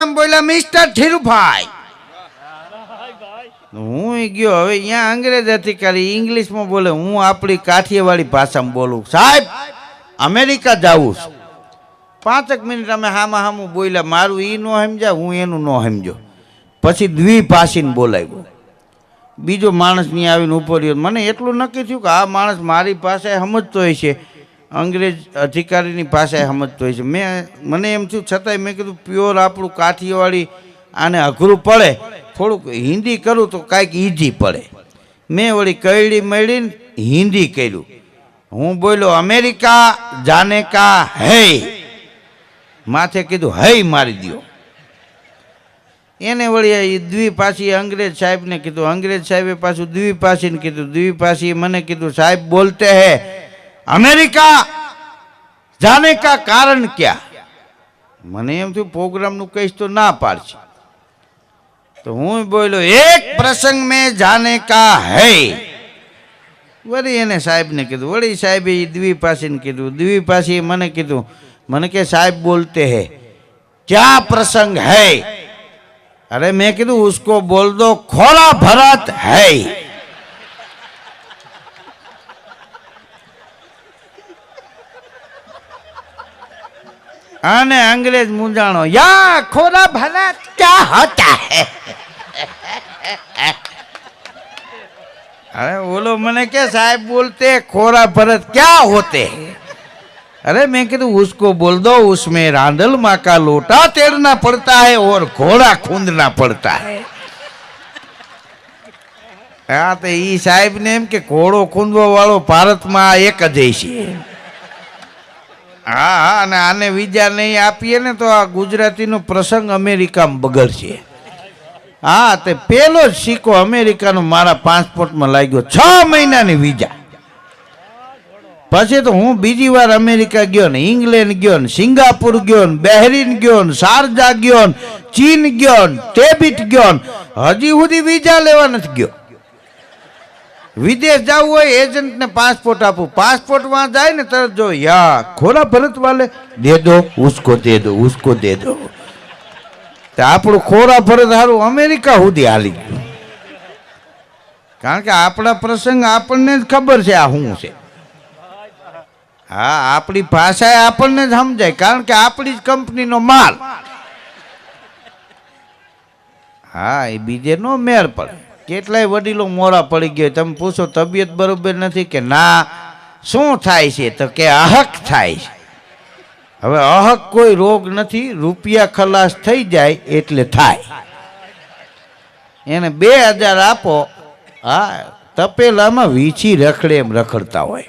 નામ બોલ્યા, મિસ્ટર ધીરુભાઈ. હું ગયો, હવે અહીંયા અંગ્રેજ અધિકારી ઇંગ્લિશમાં બોલે, હું આપણી કાઠિયાવાડી ભાષામાં બોલું. સાહેબ, અમેરિકા જાવું છું. પાંચક મિનિટ અમે હામાં હામું બોલ્યા, મારું એ ન સમજ્યા, હું એનું ન સમજો પછી દ્વિભાષીને બોલાવ્યો. બીજો માણસ નહીં આવીને ઉપર મને એટલું નક્કી થયું કે આ માણસ મારી પાસે સમજતો હોય છે. અંગ્રેજ અધિકારીની ભાષા સમજતો હોય છે. મેં મને એમ થયું, છતાંય મેં કીધું, પ્યોર આપણું કાઠિયાવાડી આને અઘરું પડે. થોડુંક હિન્દી કરું તો કાંઈક ઈઝી પડે. મેં વળી કયડી મળીને હિન્દી કર્યું. હું બોલ્યો, અમેરિકા જાને કા હે? માથે કીધું, હૈ મારી દ્યો. એને વળી દ્વિપાસી અંગ્રેજ સાહેબને કીધું, અંગ્રેજ સાહેબે પાછું દ્વિપાસીને કીધું દ્વિપાસી મને કીધું, સાહેબ બોલતે હે. अमेरिका जाने का कारण क्या? मैंने एम थी प्रोग्राम कही तो ना पाड़ी तो हूँ बोलो, एक प्रसंग में जाने का है। वरी एने साहेब ने कीधु, वरी साहेब द्विपासी ने कीधु द्विपासी मैंने कीधु, मन के साहेब बोलते है, क्या प्रसंग है? अरे मैं कीधु, उसको बोल दो, खोला भरत है। આને અંગ્રેજ મુંજાણો યા, ખોરા ભલા ક્યા હતા અરે, ઓલો મને કે, સાહેબ, બોલતે ખોરા ભરત ક્યાં હોતે અરે, મેં કીધું, ઉસકો બોલ દો, ઉસમે રાંધલમાં કા લોટા તેડના પડતા હે ઓર ઘોડા ખૂંદના પડતા હે. હા તો ઈ સાહેબ ને એમ કે, ઘોડો ખૂંદવા વાળો ભારતમાં એક જ છે હા હા, અને આને વિઝા નહીં આપીએ ને તો આ ગુજરાતીનો પ્રસંગ અમેરિકામાં બગડશે. હા, તે પેલો જ સિક્કો અમેરિકાનો મારા પાસપોર્ટમાં લાગ્યો. છ મહિનાની વિઝા. પછી તો હું બીજી વાર અમેરિકા ગયો ને ઇંગ્લેન્ડ ગયો ને સિંગાપુર ગયો ને બહેરીન ગયો ને શારજા ગયો ચીન ગયો ને ટેબિટ ગયો હજી સુધી વિઝા લેવા નથી ગયો. વિદેશ જવું હોય, એજન્ટને પાસપોર્ટ આપું. પાસપોર્ટમાં જાય ને તરત જો, યા, ખોરા ભરત વાલે દે દો, ઉસકો દે દો, ઉસકો દે દો. તો આપણું ખોરા ભરત સારું અમેરિકા સુધી હાલી ગયું. કારણ કે આપણા પ્રસંગ આપણને જ ખબર છે આ શું છે. હા, આપણી ભાષા આપણને જ સમજાય, કારણ કે આપણી જ કંપનીનો માલ. હા, એ બીજે નો મેળ પડે. કેટલાય વડીલો મોરા પડી ગયો. તમે પૂછો, તબિયત બરોબર નથી કે ના? શું થાય છે? તો કે અહક થાય છે. હવે અહક કોઈ રોગ નથી, રૂપિયા ખલાસ થઈ જાય એટલે થાય. એને બે હજાર આપો. હા, તપેલામાં વીછી રખડે એમ રખડતા હોય.